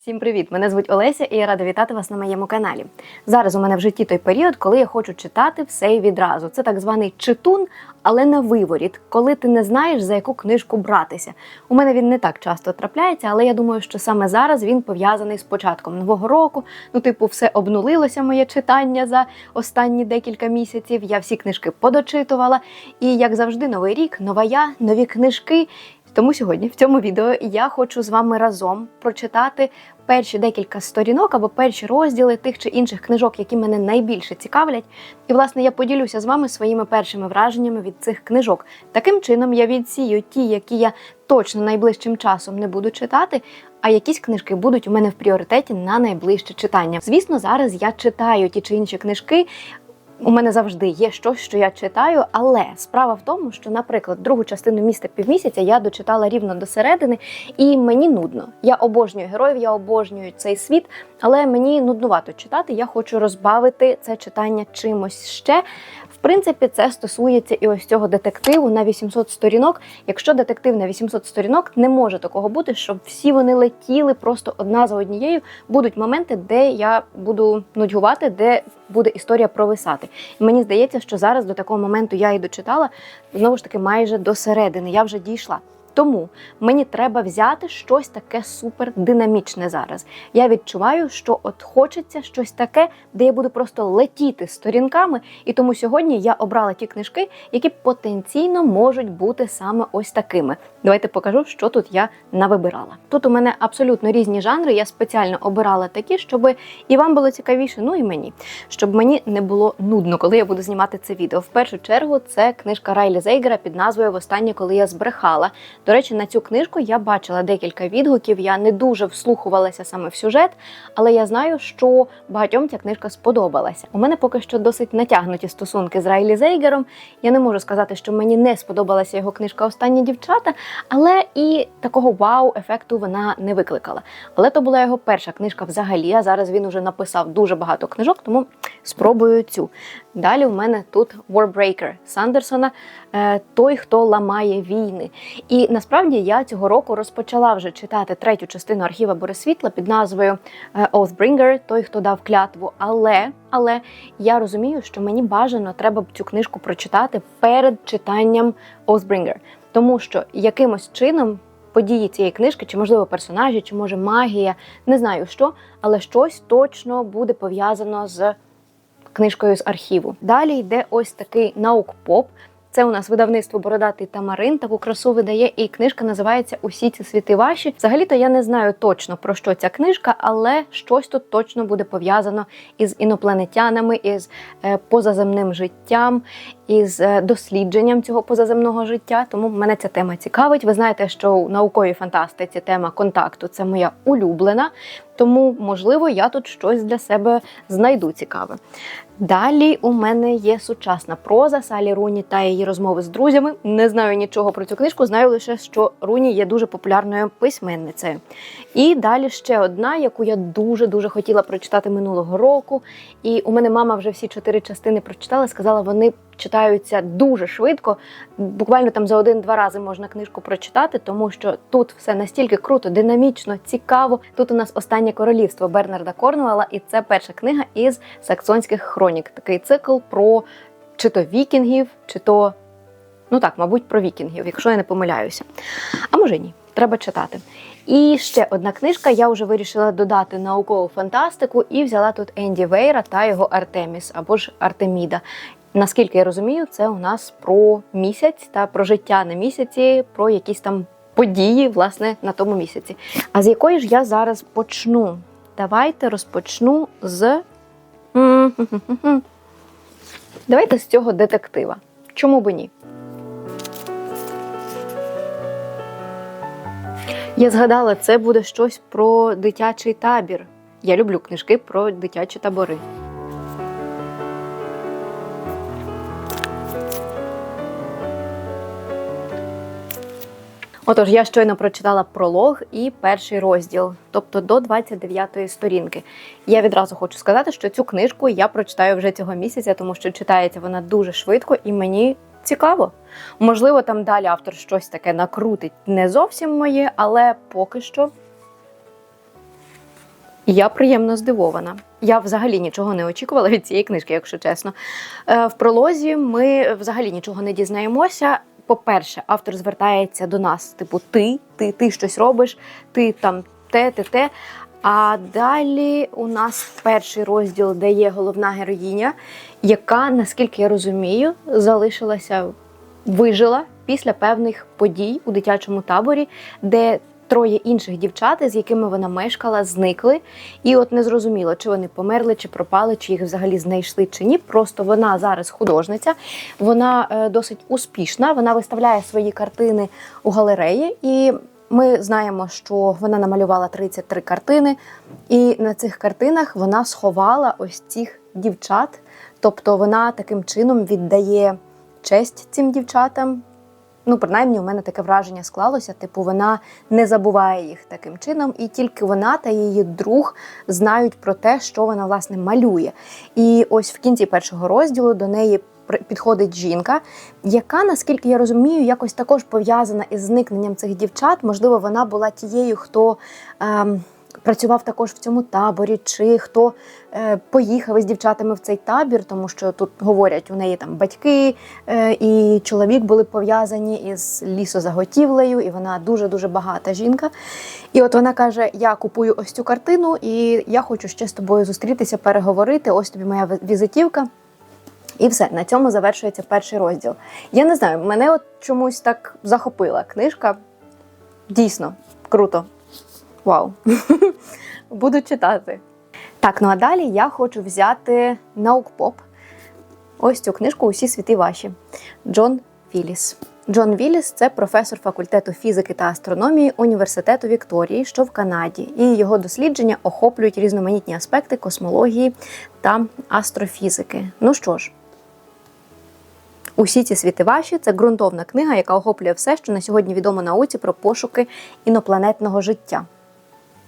Всім привіт! Мене звуть Олеся і я рада вітати вас на моєму каналі. Зараз у мене в житті той період, коли я хочу читати все і відразу. Це так званий читун, але на виворіт, коли ти не знаєш, за яку книжку братися. У мене він не так часто трапляється, але я думаю, що саме зараз він пов'язаний з початком нового року. Ну, типу, все обнулилося моє читання за останні декілька місяців. Я всі книжки подочитувала. І як завжди, новий рік, нова я, нові книжки. Тому сьогодні в цьому відео я хочу з вами разом прочитати перші декілька сторінок або перші розділи тих чи інших книжок, які мене найбільше цікавлять. І, власне, я поділюся з вами своїми першими враженнями від цих книжок. Таким чином я відсію ті, які я точно найближчим часом не буду читати. А якісь книжки будуть у мене в пріоритеті на найближче читання. Звісно, зараз я читаю ті чи інші книжки, у мене завжди є щось, що я читаю, але справа в тому, що, наприклад, другу частину міста півмісяця я дочитала рівно до середини, і мені нудно. Я обожнюю героїв, я обожнюю цей світ, але мені нуднувато читати. Я хочу розбавити це читання чимось ще. Принципі, це стосується і ось цього детективу на 800 сторінок. Якщо детектив на 800 сторінок, не може такого бути, щоб всі вони летіли просто одна за однією. Будуть моменти, де я буду нудьгувати, де буде історія провисати. І мені здається, що зараз до такого моменту я і дочитала знову ж таки майже до середини. Я вже дійшла. Тому мені треба взяти щось таке супер динамічне зараз. Я відчуваю, що от хочеться щось таке, де я буду просто летіти сторінками. І тому сьогодні я обрала ті книжки, які потенційно можуть бути саме ось такими. Давайте покажу, що тут я навибирала. Тут у мене абсолютно різні жанри. Я спеціально обирала такі, щоб і вам було цікавіше, ну і мені, щоб мені не було нудно, коли я буду знімати це відео. В першу чергу це книжка Райлі Зейгера під назвою Востаннє, коли я збрехала. До речі, на цю книжку я бачила декілька відгуків. Я не дуже вслухувалася саме в сюжет, але я знаю, що багатьом ця книжка сподобалася. У мене поки що досить натягнуті стосунки з Райлі Зейгером. Я не можу сказати, що мені не сподобалася його книжка Останні дівчата, але і такого вау-ефекту вона не викликала. Але то була його перша книжка взагалі. А зараз він уже написав дуже багато книжок, тому спробую цю. Далі у мене тут Warbreaker Сандерсона, е, той, хто ламає війни. І насправді я цього року розпочала вже читати третю частину архіва Борисвітла під назвою е, Oathbringer, той, хто дав клятву. Але але я розумію, що мені бажано треба б цю книжку прочитати перед читанням Oathbringer. Тому що якимось чином події цієї книжки, чи можливо персонажі, чи може магія, не знаю що, але щось точно буде пов'язано з книжкою з архіву. Далі йде ось такий наук-поп. Це у нас видавництво Бородатий Тамарин. Таку красу видає, і книжка називається Усі ці світи ваші. Взагалі-то я не знаю точно про що ця книжка, але щось тут точно буде пов'язано із інопланетянами, із е, позаземним життям, із е, дослідженням цього позаземного життя. Тому мене ця тема цікавить. Ви знаєте, що у науковій фантастиці тема контакту це моя улюблена. Тому, можливо, я тут щось для себе знайду цікаве. Далі у мене є сучасна проза Салі Руні та її розмови з друзями. Не знаю нічого про цю книжку, знаю лише, що Руні є дуже популярною письменницею. І далі ще одна, яку я дуже-дуже хотіла прочитати минулого року. І у мене мама вже всі чотири частини прочитала, сказала, вони читаються дуже швидко. Буквально там за один-два рази можна книжку прочитати, тому що тут все настільки круто, динамічно, цікаво. Тут у нас останнє королівство Бернарда Корнуела, і це перша книга із саксонських хронік. Такий цикл про чи то вікінгів, чи то. Ну так, мабуть, про вікінгів, якщо я не помиляюся. А може ні, треба читати. І ще одна книжка. Я вже вирішила додати наукову фантастику і взяла тут Енді Вейра та його Артеміс або ж Артеміда. Наскільки я розумію, це у нас про місяць та про життя на місяці, про якісь там події, власне, на тому місяці. А з якої ж я зараз почну? Давайте розпочну з. Давайте з цього детектива. Чому би ні? Я згадала, це буде щось про дитячий табір. Я люблю книжки про дитячі табори. Отож, я щойно прочитала пролог і перший розділ, тобто до 29-ї сторінки. Я відразу хочу сказати, що цю книжку я прочитаю вже цього місяця, тому що читається вона дуже швидко і мені цікаво. Можливо, там далі автор щось таке накрутить не зовсім моє, але поки що Я приємно здивована. Я взагалі нічого не очікувала від цієї книжки, якщо чесно. Е, В пролозі ми взагалі нічого не дізнаємося. По-перше, автор звертається до нас, типу, ти, ти, ти щось робиш, ти там те, те, те. А далі у нас перший розділ, де є головна героїня, яка, наскільки я розумію, залишилася вижила після певних подій у дитячому таборі, де троє інших дівчат, з якими вона мешкала, зникли. І от не зрозуміло, чи вони померли, чи пропали, чи їх взагалі знайшли, чи ні. Просто вона зараз художниця, вона е, досить успішна. Вона виставляє свої картини у галереї і. Ми знаємо, що вона намалювала 33 картини, і на цих картинах вона сховала ось цих дівчат. Тобто вона таким чином віддає честь цим дівчатам. Ну, принаймні, у мене таке враження склалося. Типу, вона не забуває їх таким чином, і тільки вона та її друг знають про те, що вона власне малює. І ось в кінці першого розділу до неї підходить жінка, яка, наскільки я розумію, якось також пов'язана із зникненням цих дівчат. Можливо, вона була тією, хто. Ем, Працював також в цьому таборі, чи хто е, поїхав із дівчатами в цей табір, тому що тут говорять, у неї там батьки е, і чоловік були пов'язані із лісозаготівлею, і вона дуже дуже багата жінка. І от вона каже: Я купую ось цю картину, і я хочу ще з тобою зустрітися, переговорити. Ось тобі моя візитівка. І все, на цьому завершується перший розділ. Я не знаю, мене от чомусь так захопила книжка. Дійсно, круто. Вау. Буду читати. Так, ну а далі я хочу взяти наукпоп. Ось цю книжку Усі світи ваші. Джон Вілліс. Джон Вілліс це професор факультету фізики та астрономії університету Вікторії, що в Канаді, і його дослідження охоплюють різноманітні аспекти космології та астрофізики. Ну що ж, Усі ці світи ваші це ґрунтовна книга, яка охоплює все, що на сьогодні відомо науці про пошуки інопланетного життя.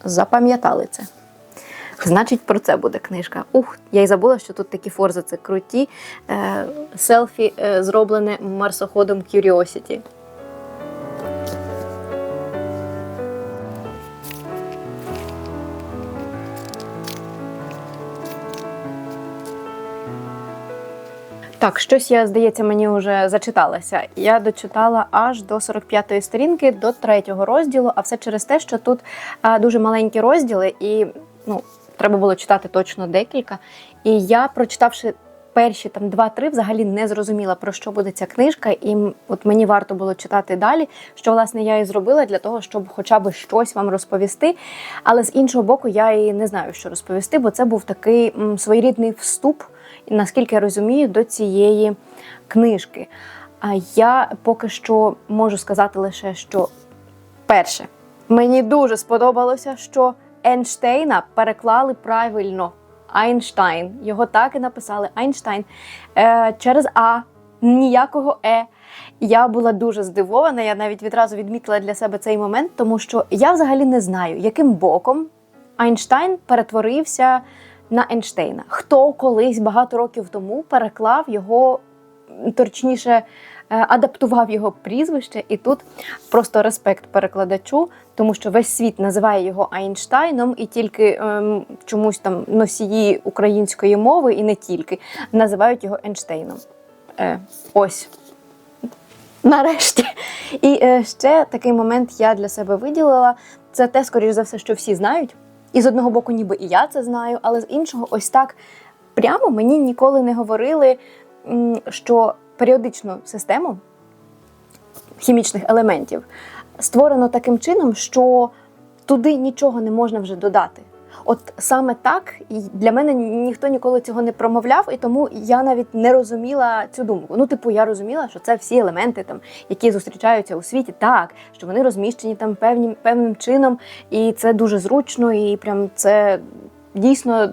Запам'ятали це. Значить, про це буде книжка. Ух, я й забула, що тут такі форзи це круті. Е, селфі е, зроблене марсоходом Curiosity. Так, щось я, здається, мені вже зачиталася. Я дочитала аж до 45-ї сторінки, до третього розділу, а все через те, що тут а, дуже маленькі розділи, і ну, треба було читати точно декілька. І я, прочитавши перші там два-три, взагалі не зрозуміла, про що буде ця книжка, і от мені варто було читати далі, що власне я і зробила для того, щоб хоча б щось вам розповісти. Але з іншого боку, я і не знаю, що розповісти, бо це був такий м, своєрідний вступ наскільки я розумію, до цієї книжки. А я поки що можу сказати лише, що перше, мені дуже сподобалося, що Ейнштейна переклали правильно. Айнштайн. Його так і написали Айнштайн е, через А, ніякого Е. Я була дуже здивована. Я навіть відразу відмітила для себе цей момент, тому що я взагалі не знаю, яким боком Айнштайн перетворився на Ейнштейна. Хто колись багато років тому переклав його, точніше, е, адаптував його прізвище, і тут просто респект перекладачу, тому що весь світ називає його Айнштайном, і тільки ем, чомусь там носії української мови, і не тільки, називають його Ейнштейном. Е, ось. Нарешті. І е, ще такий момент я для себе виділила. Це те, скоріш за все, що всі знають. І з одного боку, ніби і я це знаю, але з іншого, ось так прямо мені ніколи не говорили, що періодичну систему хімічних елементів створено таким чином, що туди нічого не можна вже додати. От саме так і для мене ніхто ніколи цього не промовляв, і тому я навіть не розуміла цю думку. Ну, типу, я розуміла, що це всі елементи, там, які зустрічаються у світі, так, що вони розміщені там певні, певним чином, і це дуже зручно, і прям це дійсно.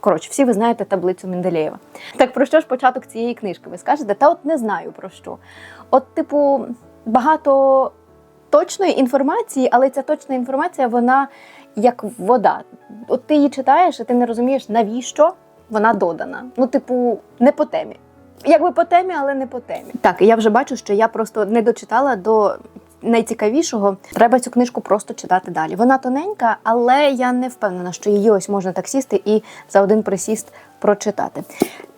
Коротше, всі ви знаєте таблицю Менделєєва. Так про що ж початок цієї книжки? Ви скажете? Та от не знаю про що. От, типу, багато точної інформації, але ця точна інформація, вона як вода. От ти її читаєш, і ти не розумієш, навіщо вона додана. Ну, типу, не по темі. Якби по темі, але не по темі. Так, я вже бачу, що я просто не дочитала до найцікавішого, треба цю книжку просто читати далі. Вона тоненька, але я не впевнена, що її ось можна так сісти і за один присіст прочитати.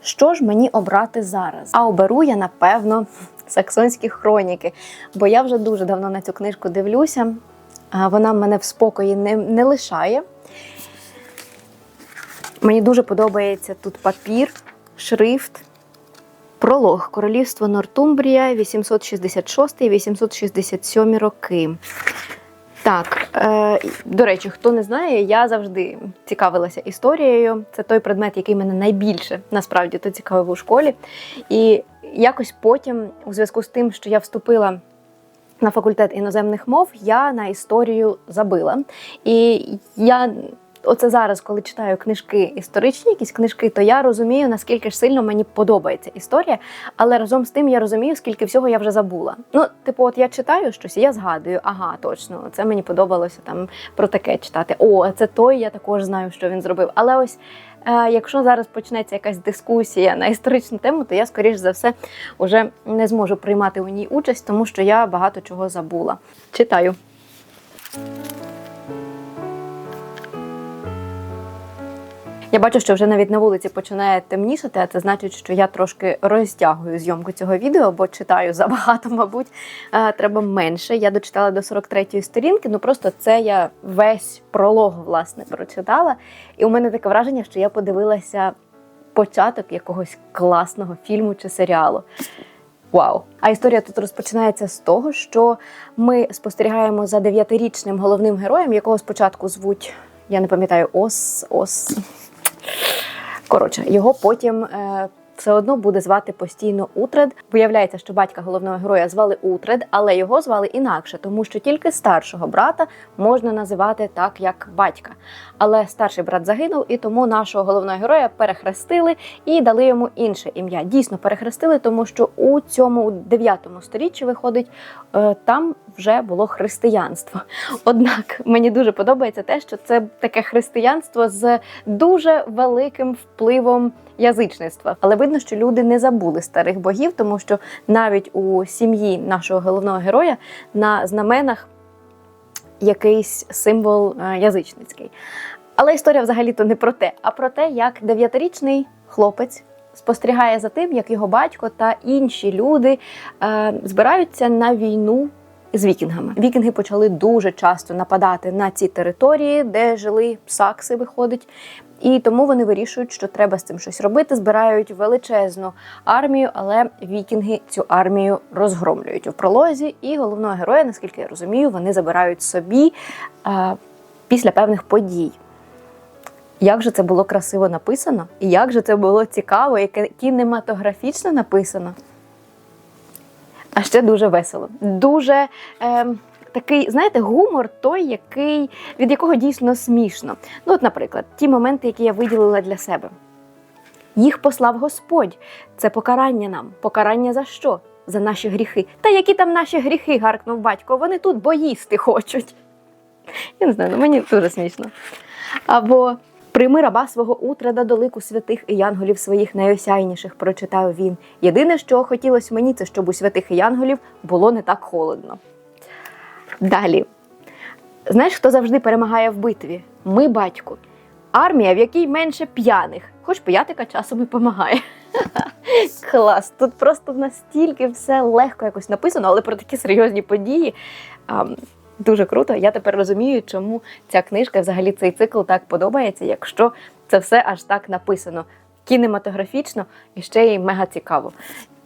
Що ж мені обрати зараз? А оберу я, напевно, саксонські хроніки, бо я вже дуже давно на цю книжку дивлюся. Вона мене в спокої не, не лишає. Мені дуже подобається тут папір, шрифт. Пролог Королівство Нортумбрія 866-867 роки. Так, е, до речі, хто не знає, я завжди цікавилася історією. Це той предмет, який мене найбільше насправді то цікавив у школі. І якось потім, у зв'язку з тим, що я вступила на факультет іноземних мов, я на історію забила. І я оце зараз, коли читаю книжки історичні, якісь книжки, то я розумію, наскільки ж сильно мені подобається історія, але разом з тим я розумію, скільки всього я вже забула. Ну, типу, от я читаю щось, і я згадую, ага, точно, це мені подобалося там про таке читати. О, це той, я також знаю, що він зробив. Але ось. е, Якщо зараз почнеться якась дискусія на історичну тему, то я, скоріш за все, вже не зможу приймати у ній участь, тому що я багато чого забула. Читаю. Я бачу, що вже навіть на вулиці починає темнішати, а це значить, що я трошки розтягую зйомку цього відео, бо читаю забагато, мабуть, Е, треба менше. Я дочитала до 43-ї сторінки, ну просто це я весь пролог власне прочитала. І у мене таке враження, що я подивилася початок якогось класного фільму чи серіалу. Вау! А історія тут розпочинається з того, що ми спостерігаємо за дев'ятирічним головним героєм, якого спочатку звуть, я не пам'ятаю, Ос, Ос. Коротше, його потім е, все одно буде звати постійно Утред. Виявляється, що батька головного героя звали Утред, але його звали інакше, тому що тільки старшого брата можна називати так, як батька. Але старший брат загинув, і тому нашого головного героя перехрестили і дали йому інше ім'я. Дійсно перехрестили, тому що у цьому 9 сторіччі виходить е, там вже було християнство. Однак мені дуже подобається те, що це таке християнство з дуже великим впливом язичництва. Але видно, що люди не забули старих богів, тому що навіть у сім'ї нашого головного героя на знаменах якийсь символ е, язичницький. Але історія взагалі-то не про те, а про те, як дев'ятирічний хлопець спостерігає за тим, як його батько та інші люди е, збираються на війну з вікінгами. Вікінги почали дуже часто нападати на ці території, де жили сакси, виходить. І тому вони вирішують, що треба з цим щось робити. Збирають величезну армію, але вікінги цю армію розгромлюють у пролозі. І головного героя, наскільки я розумію, вони забирають собі а, після певних подій. Як же це було красиво написано, і як же це було цікаво, і кінематографічно написано. А ще дуже весело. Дуже ем, такий, знаєте, гумор той, який, від якого дійсно смішно. Ну, от, наприклад, ті моменти, які я виділила для себе. Їх послав Господь. Це покарання нам. Покарання за що? За наші гріхи. Та які там наші гріхи, гаркнув батько, вони тут бо їсти хочуть. Я не знаю, ну мені дуже смішно. Або Прийми раба свого утреда до лику святих і янголів своїх найосяйніших, прочитав він. Єдине, що хотілося мені, це щоб у святих і янголів було не так холодно. Далі. Знаєш, хто завжди перемагає в битві? Ми, батько. Армія, в якій менше п'яних, хоч п'ятика часом і допомагає. Клас. Тут просто настільки все легко якось написано, але про такі серйозні події. ам, Дуже круто. Я тепер розумію, чому ця книжка, взагалі цей цикл так подобається, якщо це все аж так написано кінематографічно і ще й мега цікаво.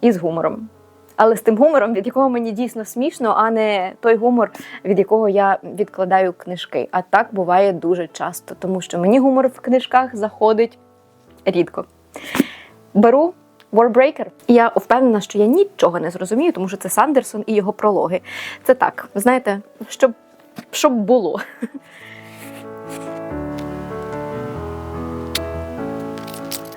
І з гумором. Але з тим гумором, від якого мені дійсно смішно, а не той гумор, від якого я відкладаю книжки. А так буває дуже часто, тому що мені гумор в книжках заходить рідко. Беру Warbreaker. І я впевнена, що я нічого не зрозумію, тому що це Сандерсон і його прологи. Це так, знаєте, щоб, щоб було.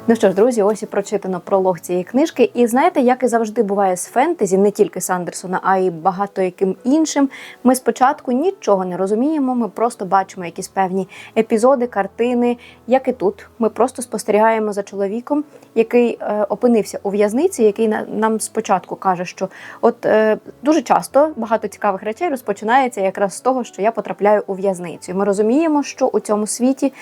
Ну що ж, друзі, ось і прочитано пролог цієї книжки. І знаєте, як і завжди буває з фентезі, не тільки Сандерсона, а й багато яким іншим. Ми спочатку нічого не розуміємо. Ми просто бачимо якісь певні епізоди, картини. Як і тут, ми просто спостерігаємо за чоловіком, який е, опинився у в'язниці, який на, нам спочатку каже, що от е, дуже часто багато цікавих речей розпочинається якраз з того, що я потрапляю у в'язницю. Ми розуміємо, що у цьому світі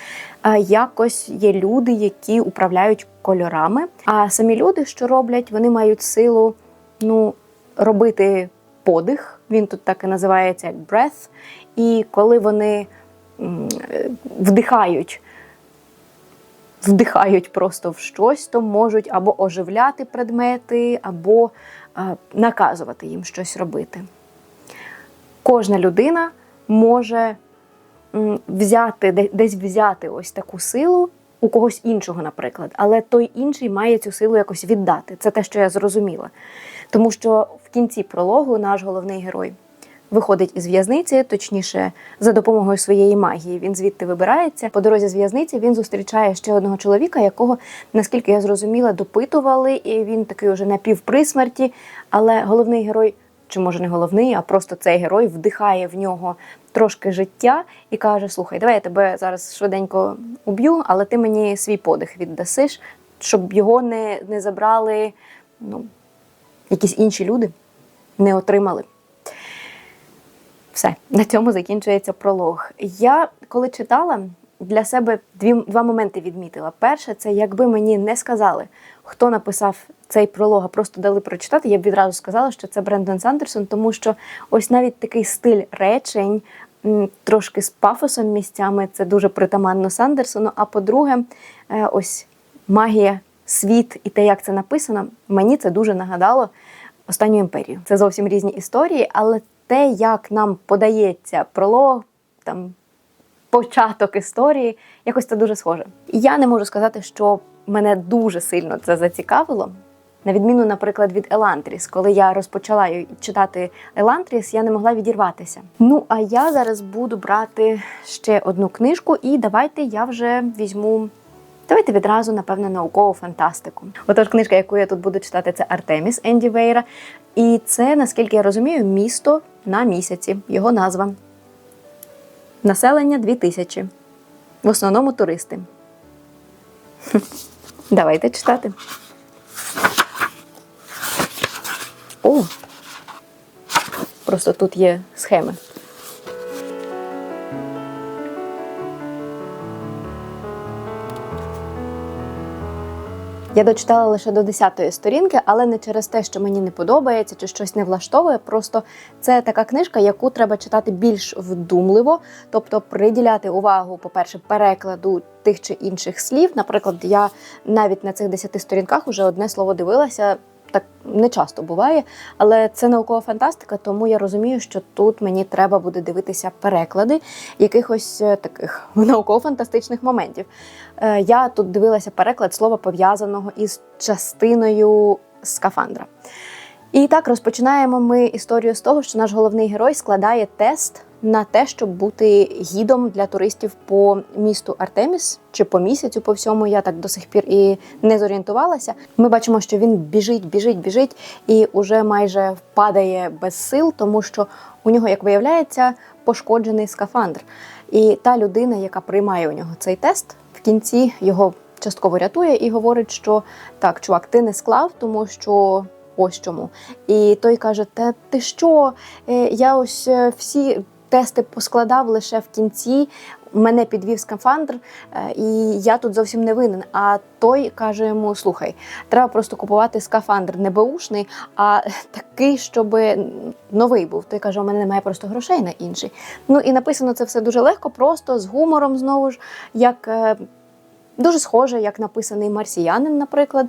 е, якось є люди, які управляють кольорами. А самі люди, що роблять, вони мають силу ну, робити подих. Він тут так і називається як breath. І коли вони вдихають, вдихають просто в щось, то можуть або оживляти предмети, або наказувати їм щось робити. Кожна людина може взяти, десь взяти ось таку силу у когось іншого, наприклад, але той інший має цю силу якось віддати. Це те, що я зрозуміла. Тому що в кінці прологу наш головний герой виходить із в'язниці, точніше, за допомогою своєї магії. Він звідти вибирається. По дорозі з в'язниці він зустрічає ще одного чоловіка, якого, наскільки я зрозуміла, допитували, і він такий уже напівприсмерті. Але головний герой, чи може не головний, а просто цей герой вдихає в нього трошки життя і каже: Слухай, давай я тебе зараз швиденько уб'ю, але ти мені свій подих віддасиш, щоб його не, не забрали ну, якісь інші люди, не отримали. Все, на цьому закінчується пролог. Я коли читала, для себе дві, два моменти відмітила. Перше, це якби мені не сказали, хто написав цей пролог, а просто дали прочитати, я б відразу сказала, що це Брендон Сандерсон, тому що ось навіть такий стиль речень, трошки з пафосом місцями, це дуже притаманно Сандерсону. А по-друге, е, ось магія, світ і те, як це написано, мені це дуже нагадало останню імперію. Це зовсім різні історії, але те, як нам подається пролог, там початок історії, якось це дуже схоже. Я не можу сказати, що мене дуже сильно це зацікавило. На відміну, наприклад, від Елантріс, коли я розпочала читати Елантріс, я не могла відірватися. Ну а я зараз буду брати ще одну книжку, і давайте я вже візьму. Давайте відразу, напевно, наукову фантастику. Отож, книжка, яку я тут буду читати, це Артеміс Енді Вейра. І це, наскільки я розумію, місто на місяці. Його назва. Населення 2000. В основному туристи. Давайте читати. О! Просто тут є схеми. Я дочитала лише до 10-ї сторінки, але не через те, що мені не подобається чи щось не влаштовує. Просто це така книжка, яку треба читати більш вдумливо, тобто приділяти увагу, по-перше, перекладу тих чи інших слів. Наприклад, я навіть на цих 10 сторінках уже одне слово дивилася. Так не часто буває, але це наукова фантастика, тому я розумію, що тут мені треба буде дивитися переклади якихось е, таких науково-фантастичних моментів. Е, Я тут дивилася переклад слова пов'язаного із частиною скафандра. І так розпочинаємо ми історію з того, що наш головний герой складає тест на те, щоб бути гідом для туристів по місту Артеміс чи по місяцю по всьому. Я так до сих пір і не зорієнтувалася. Ми бачимо, що він біжить, біжить, біжить і уже майже впадає без сил, тому що у нього, як виявляється, пошкоджений скафандр. І та людина, яка приймає у нього цей тест, кінці його частково рятує і говорить, що так, чувак, ти не склав, тому що. Ось чому. І той каже: Та ти що? Е, Я ось е, всі тести поскладав лише в кінці. Мене підвів скафандр, е, і я тут зовсім не винен. А той каже йому: слухай, треба просто купувати скафандр не беушний, а такий, щоб новий був. Той каже: у мене немає просто грошей на інший. Ну і написано це все дуже легко, просто з гумором знову ж, як е, дуже схоже, як написаний марсіянин, наприклад.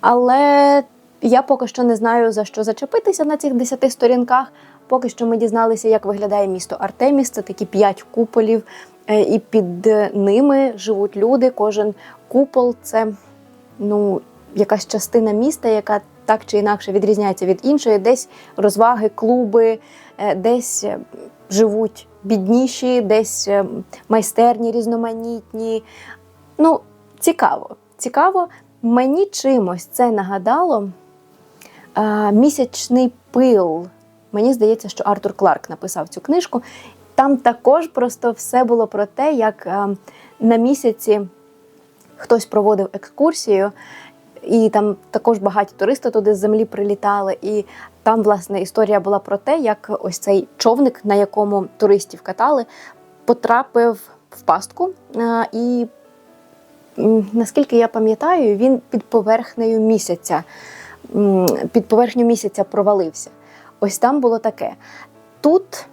Але я поки що не знаю за що зачепитися на цих 10 сторінках. Поки що ми дізналися, як виглядає місто Артеміс. Це такі п'ять куполів, е, і під ними живуть люди. Кожен купол це ну, якась частина міста, яка так чи інакше відрізняється від іншої. Десь розваги, клуби, е, десь е, живуть бідніші, десь е, майстерні різноманітні. Ну, цікаво. Цікаво. Мені чимось це нагадало е, місячний пил. Мені здається, що Артур Кларк написав цю книжку. Там також просто все було про те, як е, на місяці хтось проводив екскурсію, і там також багаті туристи туди з землі прилітали. І там, власне, історія була про те, як ось цей човник, на якому туристів катали, потрапив в пастку. е, І наскільки я пам'ятаю, він під поверхнею місяця, під поверхню місяця провалився. Ось там було таке. Тут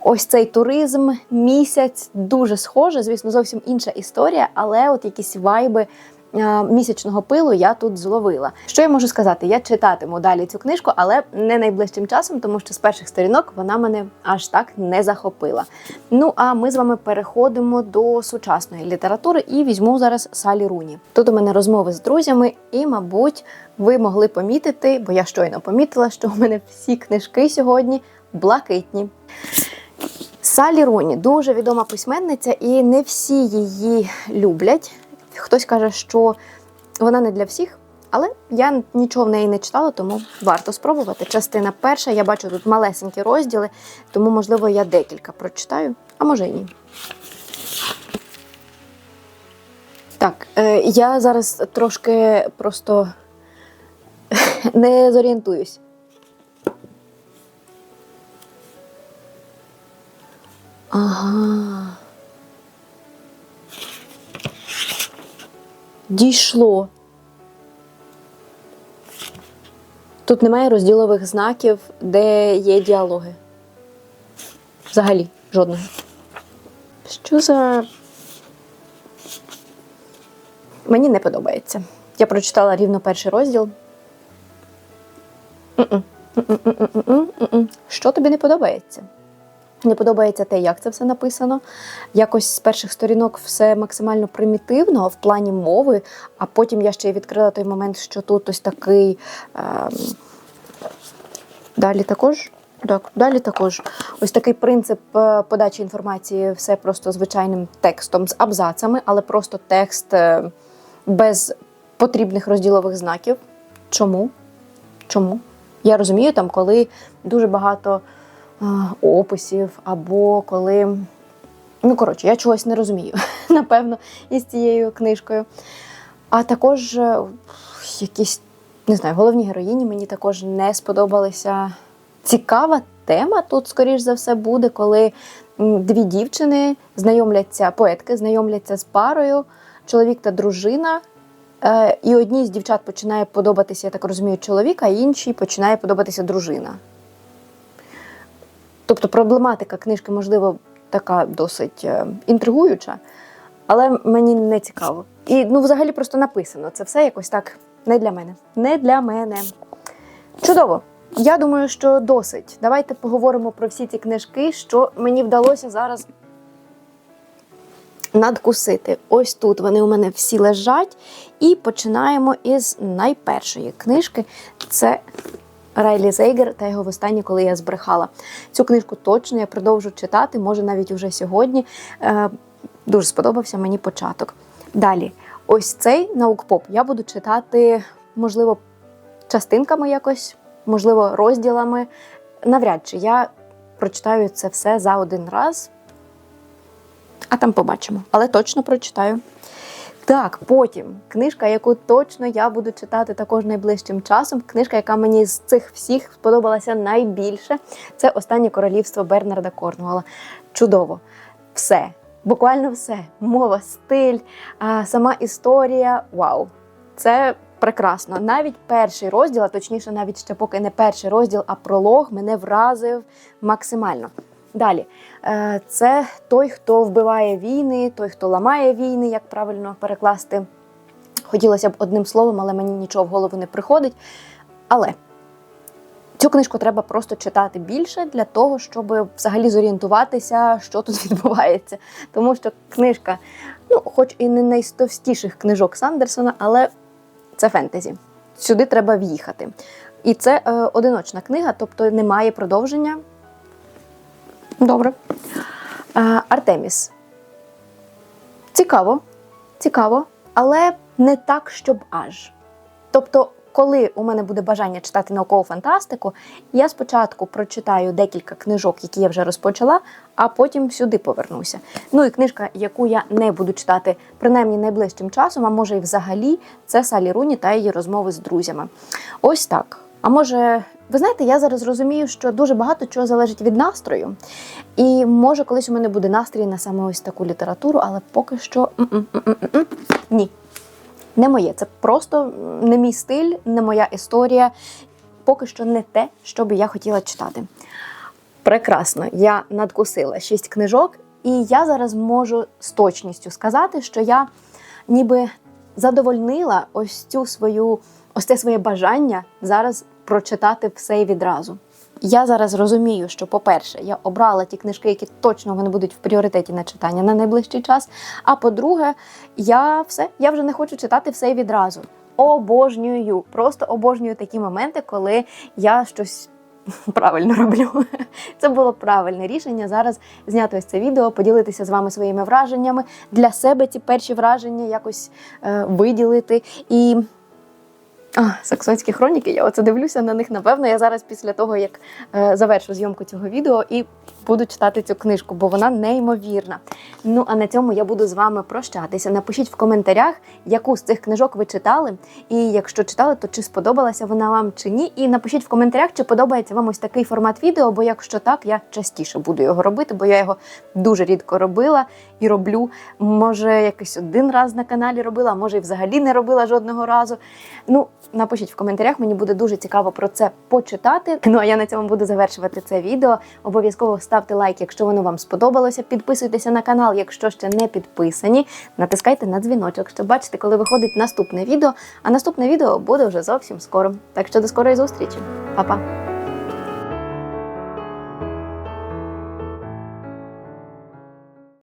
ось цей туризм, місяць дуже схоже, звісно, зовсім інша історія, але от якісь вайби. Місячного пилу я тут зловила. Що я можу сказати? Я читатиму далі цю книжку, але не найближчим часом, тому що з перших сторінок вона мене аж так не захопила. Ну а ми з вами переходимо до сучасної літератури і візьму зараз Салі Руні. Тут у мене розмови з друзями, і, мабуть, ви могли помітити, бо я щойно помітила, що у мене всі книжки сьогодні блакитні. Салі Руні дуже відома письменниця, і не всі її люблять. Хтось каже, що вона не для всіх, але я нічого в неї не читала, тому варто спробувати. Частина перша, я бачу тут малесенькі розділи, тому, можливо, я декілька прочитаю, а може і ні. Так, е, я зараз трошки просто не зорієнтуюсь. Ага. Дійшло. Тут немає розділових знаків, де є діалоги. Взагалі, жодного. Що за. Мені не подобається. Я прочитала рівно перший розділ. Що тобі не подобається? Не подобається те, як це все написано. Якось з перших сторінок все максимально примітивно в плані мови, а потім я ще й відкрила той момент, що тут ось такий. Ем... Далі також. Так, далі також ось такий принцип е, подачі інформації, все просто звичайним текстом з абзацами, але просто текст е, без потрібних розділових знаків. Чому? Чому? Я розумію, там, коли дуже багато е, описів, або коли. Ну, коротше, я чогось не розумію, напевно, із цією книжкою. А також е, якісь, не знаю, головні героїні мені також не сподобалися. Цікава тема тут, скоріш за все, буде, коли дві дівчини знайомляться, поетки знайомляться з парою, чоловік та дружина. Е, і одній з дівчат починає подобатися, я так розумію, чоловік, а іншій починає подобатися дружина. Тобто проблематика книжки, можливо, така досить е, інтригуюча, але мені не цікаво. І ну, взагалі просто написано. Це все якось так не для мене. Не для мене. Чудово! Я думаю, що досить. Давайте поговоримо про всі ці книжки, що мені вдалося зараз надкусити. Ось тут вони у мене всі лежать. І починаємо із найпершої книжки. Це Райлі Зейгер та його востаннє, коли я збрехала. Цю книжку точно я продовжу читати, може навіть уже сьогодні. Е, Дуже сподобався мені початок. Далі, ось цей наукпоп я буду читати, можливо, частинками якось, можливо, розділами. Навряд чи я прочитаю це все за один раз. А там побачимо. Але точно прочитаю. Так, потім книжка, яку точно я буду читати також найближчим часом. Книжка, яка мені з цих всіх сподобалася найбільше, це Останнє королівство Бернарда Корнуола. Чудово. Все. Буквально все. Мова, стиль, сама історія. Вау! Це прекрасно. Навіть перший розділ, а точніше, навіть ще поки не перший розділ, а пролог мене вразив максимально. Далі, Е, це той, хто вбиває війни, той, хто ламає війни, як правильно перекласти. Хотілося б одним словом, але мені нічого в голову не приходить. Але цю книжку треба просто читати більше для того, щоб взагалі зорієнтуватися, що тут відбувається. Тому що книжка, ну, хоч і не найстовстіших книжок Сандерсона, але це фентезі. Сюди треба в'їхати. І це е, одиночна книга, тобто немає продовження. Добре. Е, Артеміс. Цікаво, цікаво, але не так, щоб аж. Тобто, коли у мене буде бажання читати наукову фантастику, я спочатку прочитаю декілька книжок, які я вже розпочала, а потім сюди повернуся. Ну і книжка, яку я не буду читати принаймні найближчим часом, а може і взагалі, це Салі Руні та її розмови з друзями. Ось так. А може, ви знаєте, я зараз розумію, що дуже багато чого залежить від настрою. І може, колись у мене буде настрій на саме ось таку літературу, але поки що ні. Не моє, це просто не мій стиль, не моя історія. Поки що не те, що би я хотіла читати. Прекрасно, я надкусила шість книжок, і я зараз можу з точністю сказати, що я ніби задовольнила ось цю свою, ось це своє бажання зараз прочитати все і відразу. Я зараз розумію, що, по-перше, я обрала ті книжки, які точно вони будуть в пріоритеті на читання на найближчий час. А по-друге, я все, я вже не хочу читати все і відразу. Обожнюю, просто обожнюю такі моменти, коли я щось правильно роблю. Це було правильне рішення. Зараз зняти ось це відео, поділитися з вами своїми враженнями, для себе ці перші враження якось е, виділити. І а, саксонські хроніки, я оце дивлюся на них. Напевно, я зараз після того, як е, завершу зйомку цього відео, і буду читати цю книжку, бо вона неймовірна. Ну а на цьому я буду з вами прощатися. Напишіть в коментарях, яку з цих книжок ви читали, і якщо читали, то чи сподобалася вона вам чи ні. І напишіть в коментарях, чи подобається вам ось такий формат відео, бо якщо так, я частіше буду його робити, бо я його дуже рідко робила і роблю. Може, якийсь один раз на каналі робила, може і взагалі не робила жодного разу. Ну, напишіть в коментарях, мені буде дуже цікаво про це почитати. Ну а я на цьому буду завершувати це відео. Обов'язково ставте лайк, якщо воно вам сподобалося. Підписуйтеся на канал, якщо ще не підписані. Натискайте на дзвіночок, щоб бачити, коли виходить наступне відео. А наступне відео буде вже зовсім скоро. Так що до скорої зустрічі, Па-па!